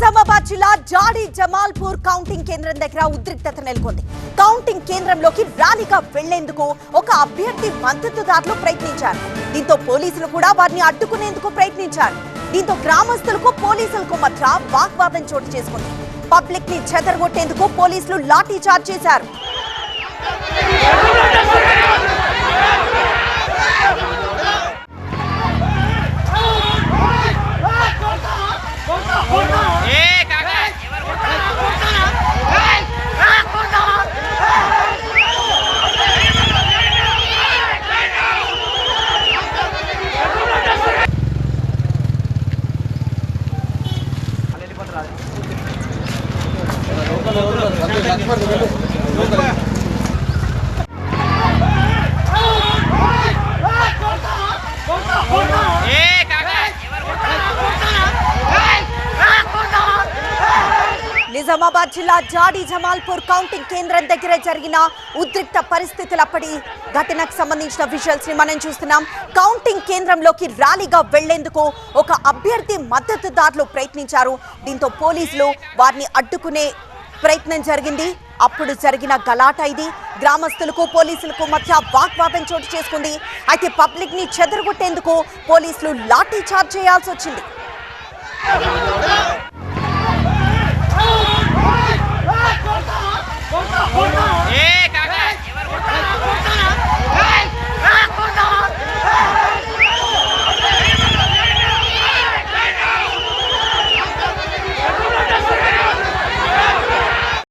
నిజామాబాద్ జిల్లా జాడి జమాల్పూర్ కౌంటింగ్ కేంద్రం దగ్గర ఉద్రిక్తత నెలకొంది. కౌంటింగ్ కేంద్రంలోకి ర్యాలీగా వెళ్ళేందుకు ఒక అభ్యర్థి మద్దతుదారులు ప్రయత్నించారు. దీంతో పోలీసులు కూడా వారిని అడ్డుకునేందుకు ప్రయత్నించారు. దీంతో గ్రామస్తులకు పోలీసులకు మధ్య వాగ్వాదం చోటు చేసుకుంది. పబ్లిక్ని చెదరగొట్టేందుకు పోలీసులు లాఠీ చార్జ్ చేశారు. నిజామాబాద్ జిల్లా జాడీ జమాల్పూర్ కౌంటింగ్ కేంద్రం దగ్గర జరిగిన ఉద్రిక్త పరిస్థితులప్పటి ఘటనకు సంబంధించిన విజువల్స్ని మనం చూస్తున్నాం. కౌంటింగ్ కేంద్రంలోకి ర్యాలీగా వెళ్ళేందుకు ఒక అభ్యర్థి మద్దతుదారులు ప్రయత్నించారు. దీంతో పోలీసులు వారిని అడ్డుకునే ప్రయత్నం జరిగింది. అప్పుడు జరిగిన గలాట ఇది. గ్రామస్తులకు పోలీసులకు మధ్య వాగ్వాదం చోటు చేసుకుంది. అయితే పబ్లిక్ని చెదరగొట్టేందుకు పోలీసులు లాఠీ చార్జ్ చేయాల్సి వచ్చింది.